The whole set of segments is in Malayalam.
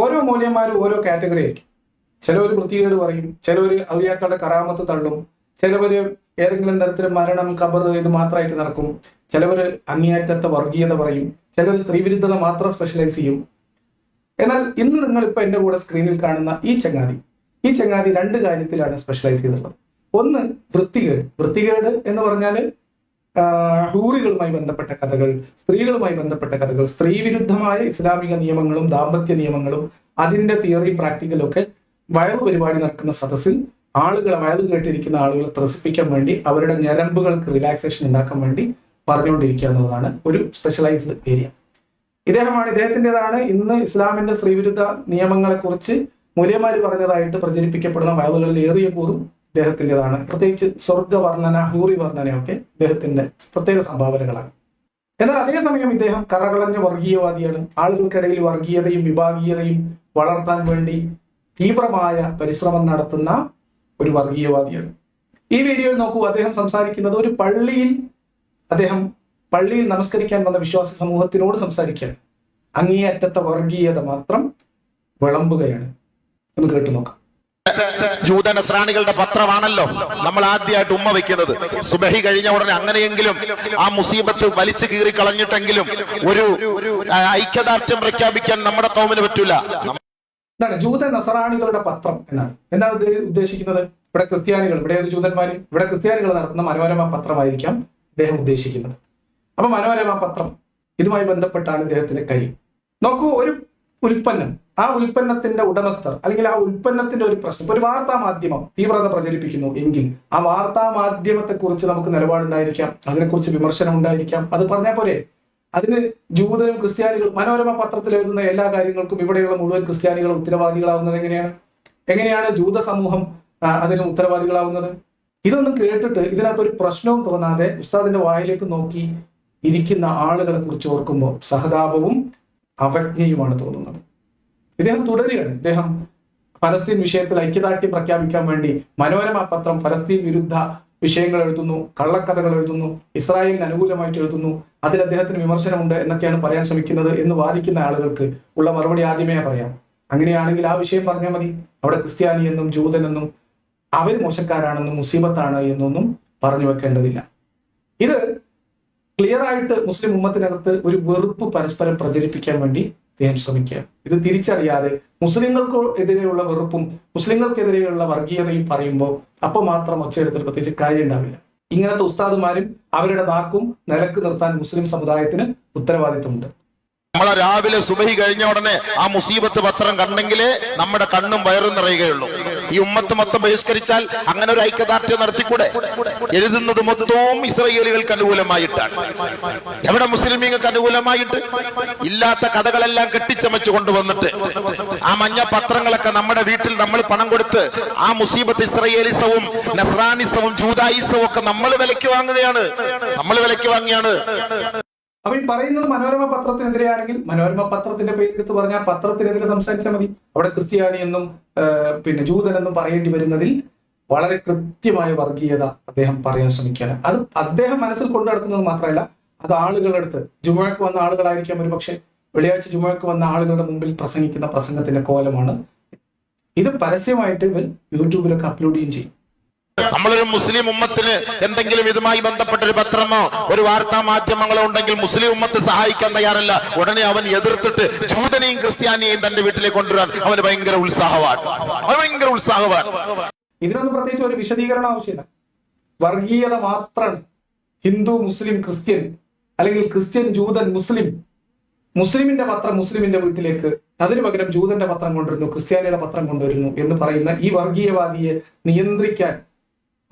ഓരോ മൂല്യന്മാരും ഓരോ കാറ്റഗറി ആയിരിക്കും. ചിലവർ വൃത്തികേട് പറയും ചിലവർ ഔലിയാക്കളുടെ കറാമത്ത് തള്ളും ചിലവര് ഏതെങ്കിലും തരത്തിൽ മരണം കബർ ഇത് മാത്രമായിട്ട് നടക്കും ചിലവർ അങ്ങേയറ്റത്തെ വർഗീയത പറയും ചിലർ സ്ത്രീവിരുദ്ധത മാത്രം സ്പെഷ്യലൈസ് ചെയ്യും. എന്നാൽ ഇന്ന് നിങ്ങൾ ഇപ്പൊ എന്റെ കൂടെ സ്ക്രീനിൽ കാണുന്ന ഈ ചങ്ങാതി ഈ ചങ്ങാതി രണ്ട് കാര്യത്തിലാണ് സ്പെഷ്യലൈസ് ചെയ്തിട്ടുള്ളത്. ഒന്ന് വൃത്തികേട്. വൃത്തികേട് എന്ന് പറഞ്ഞാൽ ആ, ഹൂറികളുമായി ബന്ധപ്പെട്ട കഥകൾ സ്ത്രീകളുമായി ബന്ധപ്പെട്ട കഥകൾ സ്ത്രീ വിരുദ്ധമായ ഇസ്ലാമിക നിയമങ്ങളും ദാമ്പത്യ നിയമങ്ങളും അതിന്റെ തിയറി പ്രാക്ടിക്കലും ഒക്കെ വയറു പരിപാടി നടക്കുന്ന സദസ്സിൽ ആളുകളെ വയറു കേട്ടിരിക്കുന്ന ആളുകളെ ത്രസിപ്പിക്കാൻ വേണ്ടി അവരുടെ ഞരമ്പുകൾക്ക് റിലാക്സേഷൻ ഉണ്ടാക്കാൻ വേണ്ടി പറഞ്ഞുകൊണ്ടിരിക്കുക എന്നുള്ളതാണ് ഒരു സ്പെഷ്യലൈസ്ഡ് ഏരിയ ഇദ്ദേഹമാണ് ഇദ്ദേഹത്തിന്റെതാണ് ഇന്ന് ഇസ്ലാമിന്റെ സ്ത്രീവിരുദ്ധ നിയമങ്ങളെക്കുറിച്ച് മൂല്യമാര് പറഞ്ഞതായിട്ട് പ്രചരിപ്പിക്കപ്പെടുന്ന വയറുകളിൽ ഏറിയ പോലും ഇദ്ദേഹത്തിന്റെതാണ് പ്രത്യേകിച്ച് സ്വർഗവർണന ഹൂറി വർണനയൊക്കെ ഇദ്ദേഹത്തിന്റെ പ്രത്യേക സംഭാവനകളാണ്. എന്നാൽ അതേസമയം ഇദ്ദേഹം കറകളഞ്ഞ വർഗീയവാദിയാണ്. ആളുകൾക്കിടയിൽ വർഗീയതയും വിഭാഗീയതയും വളർത്താൻ വേണ്ടി തീവ്രമായ പരിശ്രമം നടത്തുന്ന ഒരു വർഗീയവാദിയാണ്. ഈ വീഡിയോയിൽ നോക്കൂ അദ്ദേഹം സംസാരിക്കുന്നത് ഒരു പള്ളിയിൽ അദ്ദേഹം പള്ളിയിൽ നമസ്കരിക്കാൻ വന്ന വിശ്വാസ സമൂഹത്തിനോട് സംസാരിക്കുകയാണ്. അങ്ങേയറ്റത്തെ വർഗീയത മാത്രം വിളമ്പുകയാണ്. എന്ന് കേട്ടു നോക്കാം. ജൂത നസ്രാണികളുടെ പത്രമാണല്ലോ നമ്മൾ ആദ്യമായിട്ട് ഉമ്മ വെക്കുന്നത്. സുബഹി കഴിഞ്ഞ ഉടനെ അങ്ങനെയെങ്കിലും ആ മുസീബത്ത് വലിച്ചു കീറി കളഞ്ഞിട്ടെങ്കിലും ഒരു ഐക്യദാർഢ്യം പ്രഖ്യാപിക്കാൻ നമ്മുടെ കൗമിന് പറ്റൂല. എന്താണ് ജൂത നസറാണികളുടെ പത്രം എന്നാണ്. എന്താണ് ഉദ്ദേ- ഉദ്ദേശിക്കുന്നത്? ഇവിടെ ക്രിസ്ത്യാനികൾ ഇവിടെ ഏത് ജൂതന്മാര്? ഇവിടെ ക്രിസ്ത്യാനികൾ നടത്തുന്ന മനോരമ പത്രമായിരിക്കാം ഇദ്ദേഹം ഉദ്ദേശിക്കുന്നത്. അപ്പൊ മനോരമ പത്രം ഇതുമായി ബന്ധപ്പെട്ടാണ് ഇദ്ദേഹത്തിന്റെ കൈ. നോക്കൂ ഒരു ഉൽപ്പന്നം. ആ ഉൽപ്പന്നത്തിന്റെ ഉടമസ്ഥർ അല്ലെങ്കിൽ ആ ഉൽപ്പന്നത്തിന്റെ ഒരു പ്രശ്നം. ഒരു വാർത്താ മാധ്യമം തീവ്രത പ്രചരിപ്പിക്കുന്നു എങ്കിൽ ആ വാർത്താ മാധ്യമത്തെ കുറിച്ച് നമുക്ക് നിലപാടുണ്ടായിരിക്കാം. അതിനെക്കുറിച്ച് വിമർശനം ഉണ്ടായിരിക്കാം. അത് പറഞ്ഞ പോലെ അതിന് ജൂതരും ക്രിസ്ത്യാനികളും മനോരമ പത്രത്തിൽ എഴുതുന്ന എല്ലാ കാര്യങ്ങൾക്കും ഇവിടെയുള്ള മുഴുവൻ ക്രിസ്ത്യാനികളും ഉത്തരവാദികളാവുന്നത് എങ്ങനെയാണ്? എങ്ങനെയാണ് ജൂത സമൂഹം അതിന് ഉത്തരവാദികളാവുന്നത്? ഇതൊന്നും കേട്ടിട്ട് ഇതിനകത്ത് ഒരു പ്രശ്നവും തോന്നാതെ ഉസ്താദിന്റെ വായിലേക്ക് നോക്കി ഇരിക്കുന്ന ആളുകളെ കുറിച്ച് ഓർക്കുമ്പോൾ സഹതാപവും അവജ്ഞയുമാണ് തോന്നുന്നത്. ഇദ്ദേഹം തുടരുകയാണ്. ഇദ്ദേഹം ഫലസ്തീൻ വിഷയത്തിൽ ഐക്യദാർഢ്യം പ്രഖ്യാപിക്കാൻ വേണ്ടി മനോരമ പത്രം ഫലസ്തീൻ വിരുദ്ധ വിഷയങ്ങൾ എഴുതുന്നു കള്ളക്കഥകൾ എഴുതുന്നു ഇസ്രായേലിന് അനുകൂലമായിട്ട് എഴുതുന്നു. അതിൽ അദ്ദേഹത്തിന് വിമർശനമുണ്ട് എന്നൊക്കെയാണ് പറയാൻ ശ്രമിക്കുന്നത് എന്ന് വാദിക്കുന്ന ആളുകൾക്ക് ഉള്ള മറുപടി ആദ്യമേ പറയാം. അങ്ങനെയാണെങ്കിൽ ആ വിഷയം പറഞ്ഞാൽ മതി. അവിടെ ക്രിസ്ത്യാനി എന്നും ജൂതനെന്നും അവർ മോശക്കാരാണെന്നും മുസീബത്താണ് എന്നൊന്നും പറഞ്ഞു വെക്കേണ്ടതില്ല. ഇത് ക്ലിയർ ആയിട്ട് മുസ്ലിം ഉമ്മത്തിനകത്ത് ഒരു വെറുപ്പ് പരസ്പരം പ്രചരിപ്പിക്കാൻ വേണ്ടി അദ്ദേഹം ശ്രമിക്കുക. ഇത് തിരിച്ചറിയാതെ മുസ്ലിങ്ങൾക്ക് എതിരെയുള്ള വെറുപ്പും മുസ്ലിങ്ങൾക്കെതിരെയുള്ള വർഗീയതയും പറയുമ്പോൾ അപ്പോൾ മാത്രം ഒച്ചയിടത്തിൽ പ്രത്യേകിച്ച് കാര്യം ഉണ്ടാവില്ല ഇങ്ങനത്തെ ഉസ്താദുമാരും അവരുടെ നാക്കും നിലയ്ക്ക് നിർത്താൻ മുസ്ലിം സമുദായത്തിന് ഉത്തരവാദിത്വമുണ്ട്. നമ്മളെ രാവിലെ സുബഹി കഴിഞ്ഞ ഉടനെ ആ മുസീബത്ത് പത്രം കണ്ടെങ്കിലേ നമ്മുടെ കണ്ണും വയറും നിറയുകയുള്ളൂ. ഈ ഉമ്മത്ത് മൊത്തം ബഹിഷ്കരിച്ചാൽ അങ്ങനെ ഒരു ഐക്യദാർഢ്യം നടത്തിക്കൂടെ? എഴുതുന്നത് മൊത്തവും ഇസ്രയേലികൾക്ക് അനുകൂലമായിട്ടാണ്. എവിടെ മുസ്ലിമീങ്ങൾക്ക് അനുകൂലമായിട്ട്? ഇല്ലാത്ത കഥകളെല്ലാം കെട്ടിച്ചമച്ചു കൊണ്ടുവന്നിട്ട് ആ മഞ്ഞ പത്രങ്ങളൊക്കെ നമ്മുടെ വീട്ടിൽ നമ്മൾ പണം കൊടുത്ത് ആ മുസീബത്ത് ഇസ്രയേലിസവും നസ്രാനിസവും ജൂതായിസവും ഒക്കെ നമ്മൾ വിലയ്ക്ക് വാങ്ങുകയാണ്. നമ്മൾ വിലയ്ക്ക് വാങ്ങിയാണ്. അപ്പൊ ഈ പറയുന്നത് മനോരമ പത്രത്തിനെതിരെയാണെങ്കിൽ മനോരമ പത്രത്തിന്റെ പേരെടുത്ത് പറഞ്ഞാൽ പത്രത്തിനെതിരെ സംസാരിച്ചാൽ മതി. അവിടെ ക്രിസ്ത്യാനി എന്നും പിന്നെ ജൂതൻ എന്നും പറയേണ്ടി വരുന്നതിൽ വളരെ കൃത്യമായ വർഗീയത അദ്ദേഹം പറയാൻ ശ്രമിക്കുകയാണ്. അത് അദ്ദേഹം മനസ്സിൽ കൊണ്ടു നടക്കുന്നത് മാത്രമല്ല അത് ആളുകളുടെ അടുത്ത് ജുമഴക്ക് വന്ന ആളുകളായിരിക്കാം ഒരു പക്ഷെ വെള്ളിയാഴ്ച ജുമഴക്ക് വന്ന ആളുകളുടെ മുമ്പിൽ പ്രസംഗിക്കുന്ന പ്രസംഗത്തിന്റെ കോലമാണ്. ഇത് പരസ്യമായിട്ട് ഇവൻ യൂട്യൂബിലൊക്കെ അപ്ലോഡ് ചെയ്യും ചെയ്യും. നമ്മളൊരു മുസ്ലിം ഉമ്മത്തിന് എന്തെങ്കിലും ഇതുമായി ബന്ധപ്പെട്ട ഒരു പത്രമോ ഒരു വാർത്താ മാധ്യമങ്ങളോ ഉണ്ടെങ്കിൽ മുസ്ലിം ഉമ്മത്ത് സഹായിക്കാൻ തയ്യാറല്ല. ഉടനെ അവൻ എതിർത്തിട്ട് ജൂതനെയും ക്രിസ്ത്യാനിയെയും തന്റെ വീട്ടിലേക്ക് കൊണ്ടുവരാൻ അവന് ഭയങ്കര ഉത്സാഹമാണ്. അവൻ ഭയങ്കര ഉത്സാഹമാണ്. ഇതിനൊന്നും പ്രത്യേകിച്ച് ഒരു വിശദീകരണം ആവശ്യമില്ല. വർഗീയത മാത്രം ഹിന്ദു മുസ്ലിം ക്രിസ്ത്യൻ അല്ലെങ്കിൽ ക്രിസ്ത്യൻ ജൂതൻ മുസ്ലിം മുസ്ലിമിന്റെ പത്രം മുസ്ലിമിന്റെ വീട്ടിലേക്ക് അതിനു പകരം ജൂതന്റെ പത്രം കൊണ്ടുവരുന്നു ക്രിസ്ത്യാനിയുടെ പത്രം കൊണ്ടുവരുന്നു എന്ന് പറയുന്ന ഈ വർഗീയവാദിയെ നിയന്ത്രിക്കാൻ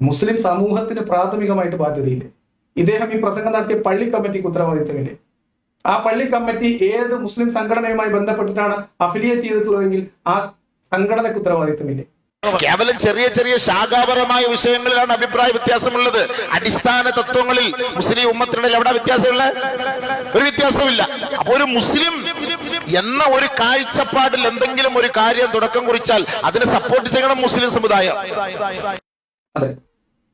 മുസ്ലിം സമൂഹത്തിന് പ്രാഥമികമായിട്ട് ബാധ്യതയില്ലേ? ഇദ്ദേഹം ഈ പ്രസംഗം നടത്തിയ പള്ളി കമ്മിറ്റിക്ക് ഉത്തരവാദിത്തമില്ലേ ആ പള്ളി കമ്മിറ്റി ഏത് മുസ്ലിം സംഘടനയുമായി ബന്ധപ്പെട്ടിട്ടാണ് അഫിലിയേറ്റ് ചെയ്തിട്ടുള്ളതെങ്കിൽ ആ സംഘടനയ്ക്ക് ഉത്തരവാദിത്തമില്ലേ കേവലം ചെറിയ ചെറിയ ശാഖാപരമായ വിഷയങ്ങളിലാണ് അഭിപ്രായ വ്യത്യാസമുള്ളത്. അടിസ്ഥാന തത്വങ്ങളിൽ മുസ്ലിം ഉമ്മത്തിനിടയിൽ എവിടെ വ്യത്യാസമുള്ള ഒരു വ്യത്യാസമില്ല അപ്പൊ ഒരു മുസ്ലിം എന്ന ഒരു കാഴ്ചപ്പാടിൽ എന്തെങ്കിലും ഒരു കാര്യം തുടക്കം കുറിച്ചാൽ അതിനെ സപ്പോർട്ട് ചെയ്യണം മുസ്ലിം സമുദായം. അതെ.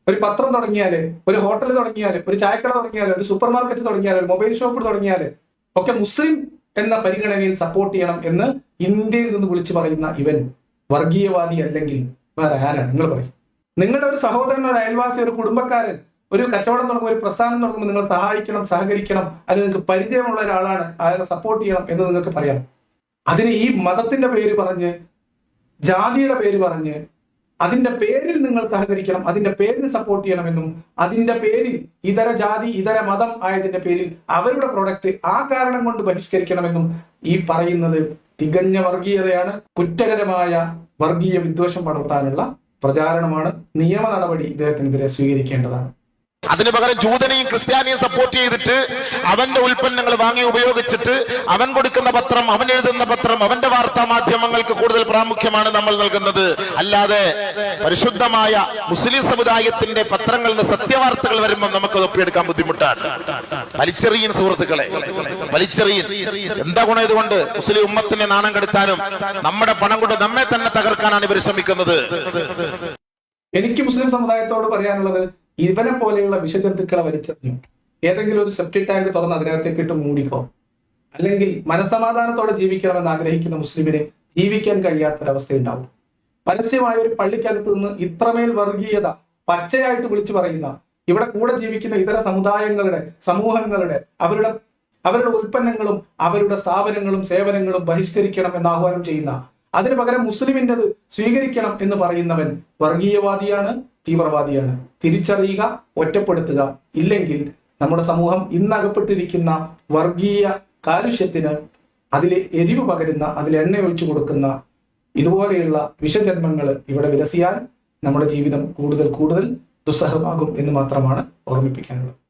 ഒരു പത്രം തുടങ്ങിയാൽ ഒരു ഹോട്ടൽ തുടങ്ങിയാൽ ഒരു ചായക്കട തുടങ്ങിയാൽ ഒരു സൂപ്പർ മാർക്കറ്റ് തുടങ്ങിയാൽ ഒരു മൊബൈൽ ഷോപ്പ് തുടങ്ങിയാൽ ഒക്കെ മുസ്ലിം എന്ന പരിഗണനയിൽ സപ്പോർട്ട് ചെയ്യണം എന്ന് ഇന്ത്യയിൽ നിന്ന് വിളിച്ചു പറയുന്ന ഇവൻ. വർഗീയവാദി അല്ലെങ്കിൽ വേറെ ആരാണ്? നിങ്ങൾ പറയും. നിങ്ങളുടെ ഒരു സഹോദരൻ ഒരു അയൽവാസി ഒരു കുടുംബക്കാരൻ ഒരു കച്ചവടം തുടങ്ങും ഒരു പ്രസ്ഥാനം തുടങ്ങുമ്പോൾ നിങ്ങൾ സഹായിക്കണം സഹകരിക്കണം അല്ലെങ്കിൽ നിങ്ങൾക്ക് പരിചയമുള്ള ഒരാളാണ് അയാളെ സപ്പോർട്ട് ചെയ്യണം എന്ന് നിങ്ങൾക്ക് പറയാം. അതിന് ഈ മതത്തിന്റെ പേര് പറഞ്ഞ് ജാതിയുടെ പേര് പറഞ്ഞ് അതിന്റെ പേരിൽ നിങ്ങൾ സഹകരിക്കണം അതിന്റെ പേരിൽ സപ്പോർട്ട് ചെയ്യണമെന്നും അതിന്റെ പേരിൽ ഇതര ജാതി ഇതര മതം ആയതിന്റെ പേരിൽ അവരുടെ പ്രൊഡക്റ്റ് ആ കാരണം കൊണ്ട് ബഹിഷ്കരിക്കണമെന്നും ഈ പറയുന്നത് തികഞ്ഞ വർഗീയതയാണ്. കുറ്റകരമായ വർഗീയ വിദ്വേഷം പടർത്താനുള്ള പ്രചാരണമാണ് നിയമ നടപടി ഇദ്ദേഹത്തിനെതിരെ സ്വീകരിക്കേണ്ടതാണ്. അതിനു പകരം ജൂതനെയും ക്രിസ്ത്യാനിയും സപ്പോർട്ട് ചെയ്തിട്ട് അവന്റെ ഉൽപ്പന്നങ്ങൾ വാങ്ങി ഉപയോഗിച്ചിട്ട് അവൻ കൊടുക്കുന്ന പത്രം അവൻ എഴുതുന്ന പത്രം അവന്റെ വാർത്താ മാധ്യമങ്ങൾക്ക് കൂടുതൽ പ്രാമുഖ്യമാണ് നമ്മൾ നൽകുന്നത്. അല്ലാതെ പരിശുദ്ധമായ മുസ്ലിം സമുദായത്തിന്റെ പത്രങ്ങളിൽ നിന്ന് സത്യവാർത്തകൾ വരുമ്പോൾ നമുക്ക് ഒപ്പിയെടുക്കാൻ ബുദ്ധിമുട്ടാണ്. വലിച്ചെറിയൻ സുഹൃത്തുക്കളെ വലിച്ചെറിയൻ. എന്താ ഗുണം ഇതുകൊണ്ട്? മുസ്ലിം ഉമ്മത്തിനെ നാണം കെടുത്താനും നമ്മുടെ പണം കൊണ്ട് നമ്മെ തന്നെ തകർക്കാനാണ് ഇവർ ശ്രമിക്കുന്നത്. എനിക്ക് മുസ്ലിം സമുദായത്തോട് പറയാനുള്ളത് ഇവനെ പോലെയുള്ള വിഷജന്തുക്കളെ വലിച്ചെറിഞ്ഞു. ഏതെങ്കിലും ഒരു സെപ്റ്റി ടാങ്ക് തുറന്ന് അതിനകത്തേക്ക് ഇട്ട് മൂടിക്കോ. അല്ലെങ്കിൽ മനസ്സമാധാനത്തോടെ ജീവിക്കണമെന്ന് ആഗ്രഹിക്കുന്ന മുസ്ലിമിന് ജീവിക്കാൻ കഴിയാത്ത കഴിയാത്തൊരവസ്ഥ ഉണ്ടാവും പരസ്യമായ ഒരു പള്ളിക്കകത്ത് നിന്ന് ഇത്രമേൽ വർഗീയത പച്ചയായിട്ട് വിളിച്ചു പറയുന്ന ഇവിടെ കൂടെ ജീവിക്കുന്ന ഇതര സമുദായങ്ങളുടെ സമൂഹങ്ങളുടെ അവരുടെ അവരുടെ ഉൽപ്പന്നങ്ങളും അവരുടെ സ്ഥാപനങ്ങളും സേവനങ്ങളും ബഹിഷ്കരിക്കണം എന്ന് ആഹ്വാനം ചെയ്യുന്ന അതിന് പകരം മുസ്ലിമിന്റെത് സ്വീകരിക്കണം എന്ന് പറയുന്നവൻ വർഗീയവാദിയാണ്. തീവ്രവാദിയാണ്. തിരിച്ചറിയുക ഒറ്റപ്പെടുത്തുക. ഇല്ലെങ്കിൽ നമ്മുടെ സമൂഹം ഇന്നകപ്പെട്ടിരിക്കുന്ന വർഗീയ കാലുഷ്യത്തിന് അതിലെ എരിവ് പകരുന്ന അതിൽ എണ്ണ ഒഴിച്ചു കൊടുക്കുന്ന ഇതുപോലെയുള്ള വിഷജന്മങ്ങൾ ഇവിടെ വിലസിയാൽ നമ്മുടെ ജീവിതം കൂടുതൽ കൂടുതൽ ദുസ്സഹമാകും എന്ന് മാത്രമാണ് ഓർമ്മിപ്പിക്കാനുള്ളത്.